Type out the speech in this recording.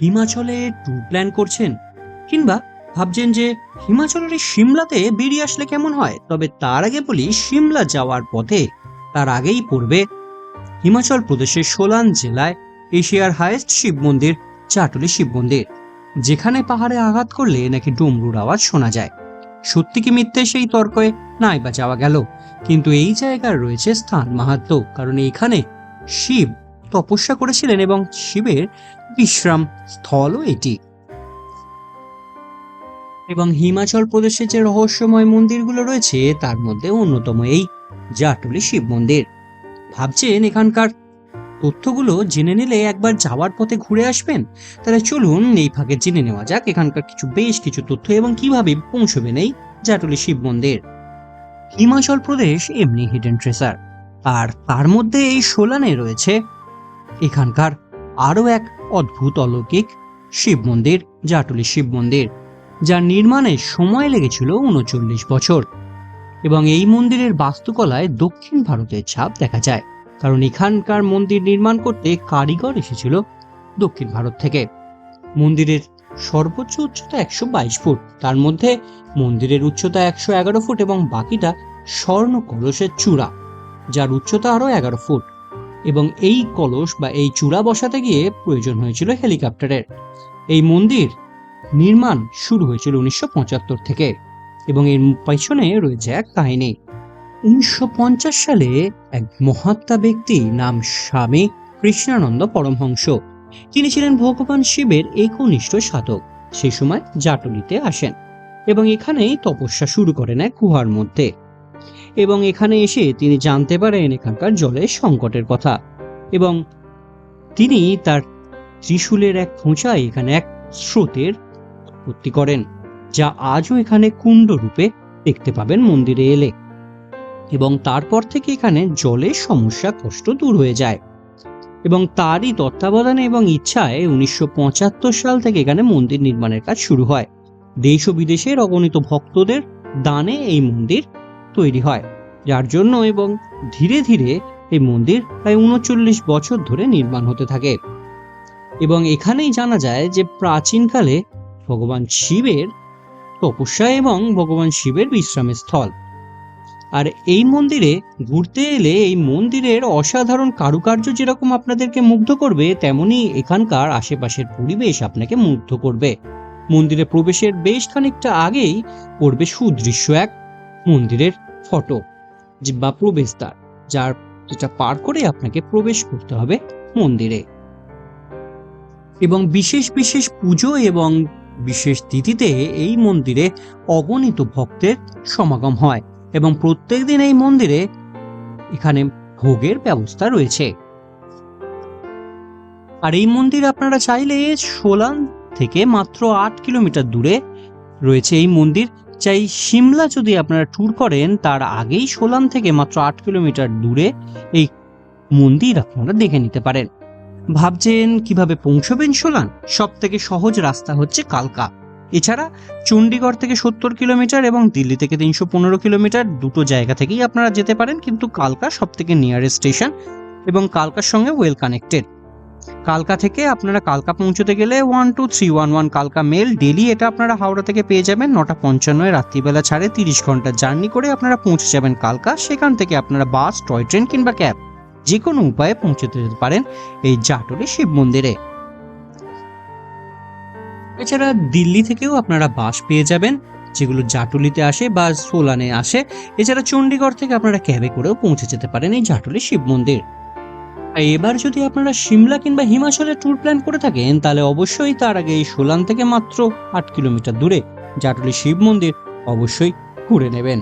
হিমাচলে tour plan করছেন কিংবা ভাবছেন যে হিমাচলের সিমলাতে বেরিয়ে আসলে কেমন হয়? তবে তার আগে বলি, সিমলা যাওয়ার পথে তার আগেই পড়বে হিমাচল প্রদেশের সোলান জেলায় এশিয়ার হায়েস্ট শিব মন্দির, চাটুলি শিব মন্দির, যেখানে পাহাড়ে আঘাত করলে নাকি ডমরুর আওয়াজ শোনা যায়। সত্যি কি মিথ্যে সেই তর্কে? নাই বা যাওয়া গেল। কিন্তু এই জায়গার রয়েছে স্থান মাহাত্ম কারণ এখানে শিব তপস্যা করেছিলেন এবং শিবের বিশ্রাম স্থলও এটি। এবং হিমাচল প্রদেশে যে রহস্যময় মন্দিরগুলো রয়েছে, তার মধ্যে অন্যতম এই জাটুলি শিব মন্দির। ভাবছেন এখানকার তথ্যগুলো জেনে নিলে একবার যাওয়ার পথে ঘুরে আসবেন? তাহলে চলুন এই ফাঁকে জেনে নেওয়া যাক এখানকার কিছু বেশ কিছু তথ্য এবং কীভাবে পৌঁছবেন এই জাটুলি শিব মন্দির। হিমাচল প্রদেশ এমনি হিডেন ট্রেসার আর তার মধ্যে এই সোলানে রয়েছে এখানকার আরও এক অদ্ভুত অলৌকিক শিব মন্দির, জাটুলি শিব মন্দির, যার নির্মাণে সময় লেগেছিল উনচল্লিশ বছর। এবং এই মন্দিরের বাস্তুকলায় দক্ষিণ ভারতের ছাপ দেখা যায়, কারণ এখানকার মন্দির নির্মাণ করতে কারিগর এসেছিল দক্ষিণ ভারত থেকে। মন্দিরের সর্বোচ্চ উচ্চতা একশো বাইশ ফুট, তার মধ্যে মন্দিরের উচ্চতা একশো এগারো ফুট এবং বাকিটা স্বর্ণ কলসের চূড়া, যার উচ্চতা আরও এগারো ফুট। এবং এই কলস বা এই চূড়া বসাতে গিয়ে প্রয়োজন হয়েছিল হেলিকপ্টারের। এই মন্দির নির্মাণ শুরু হয়েছিল উনিশশো পঁচাত্তর থেকে এবং এর পেছনে রয়েছে এক কাহিনী। উনিশশো পঞ্চাশ সালে এক মহাত্মা ব্যক্তি নাম স্বামী কৃষ্ণানন্দ পরমহংস। তিনি ছিলেন ভগবান শিবের একনিষ্ঠ সাধক। সেই সময় জাটলিতে আসেন এবং এখানেই তপস্যা শুরু করেন এক গুহার মধ্যে। এবং এখানে এসে তিনি জানতে পারেন এখানকার জলের সংকটের কথা। এবং তিনি তার ত্রিশূলের এক খোঁচায় এখানে এক স্রোতের উৎপত্তি করেন, যা আজও এখানে কুণ্ড রূপে দেখতে পাবেন মন্দিরে এলে। এবং তারপর থেকে এখানে জলের সমস্যা কষ্ট দূর হয়ে যায়। এবং তারই তত্ত্বাবধানে এবং ইচ্ছায় উনিশশো পঁচাত্তর সাল থেকে এখানে মন্দির নির্মাণের কাজ শুরু হয়। দেশ ও বিদেশের অগণিত ভক্তদের দানে এই মন্দির তৈরি হয়, যার জন্য এবং ধীরে ধীরে এই মন্দির প্রায় উনচল্লিশ বছর ধরে নির্মাণ হতে থাকে। এবং এখানেই জানা যায় যে প্রাচীনকালে ভগবান শিবের তপস্যা এবং ভগবান শিবের বিশ্রামের স্থল। আর এই মন্দিরে ঘুরতে এলে এই মন্দিরের অসাধারণ কারুকার্য যেরকম আপনাদেরকে মুগ্ধ করবে, তেমনি এখানকার আশেপাশের পরিবেশ আপনাকে মুগ্ধ করবে। মন্দিরে প্রবেশের বেশ খানিকটা আগেই পড়বে সুদৃশ্য এক মন্দিরের ফটো বা প্রবেশদ্বার যার যেটা পার করে আপনাকে প্রবেশ করতে হবে মন্দিরে। এবং বিশেষ বিশেষ পুজো এবং বিশেষ তিথিতে এই মন্দিরে অগণিত ভক্তের সমাগম হয় এবং প্রত্যেকদিন এই মন্দিরে এখানে ভোগের ব্যবস্থা রয়েছে। আর এই মন্দির আপনারা চাইলে সোলান থেকে মাত্র আট কিলোমিটার দূরে রয়েছে এই মন্দির। চাই সিমলা যদি আপনারা ট্যুর করেন, তার আগেই সোলান থেকে মাত্র আট কিলোমিটার দূরে এই মন্দির আপনারা দেখে নিতে পারেন। ভাবছেন কীভাবে পৌঁছবেন সোলান? সব থেকে সহজ রাস্তা হচ্ছে কালকা। এছাড়া চণ্ডীগড় থেকে সত্তর কিলোমিটার এবং দিল্লি থেকে তিনশো পনেরো কিলোমিটার দুটো জায়গা থেকেই আপনারা যেতে পারেন, কিন্তু কালকা সব থেকে নিয়ারেস্ট স্টেশন এবং কালকার সঙ্গে ওয়েল কানেক্টেড কালকা থেকে আপনারা কালকা পৌঁছতে গেলে one two three one one কালকা মেল ডেলি এটা আপনারা হাওড়া থেকে পেয়ে যাবেন নটা পঞ্চান্নয়, রাত্রিবেলা ছাড়ে তিরিশ ঘণ্টা জার্নি করে আপনারা পৌঁছে যাবেন কালকা। সেখান থেকে আপনারা বাস টয় ট্রেন কিংবা ক্যাব যে কোনো উপায়ে পৌঁছতে যেতে পারেন এই জাটলি শিব মন্দিরে। এছাড়া দিল্লি থেকেও আপনারা বাস পেয়ে যাবেন, যেগুলো জাটুলিতে আসে বা সোলানে আসে। এছাড়া চণ্ডীগড় থেকে আপনারা ক্যাবে করেও পৌঁছে যেতে পারেন এই জাটুলি শিব মন্দির। এবার যদি আপনারা সিমলা কিংবা হিমাচলের ট্যুর প্ল্যান করে থাকেন, তাহলে অবশ্যই তার আগে এই সোলান থেকে মাত্র আট কিলোমিটার দূরে জাটলি শিব মন্দির অবশ্যই ঘুরে নেবেন।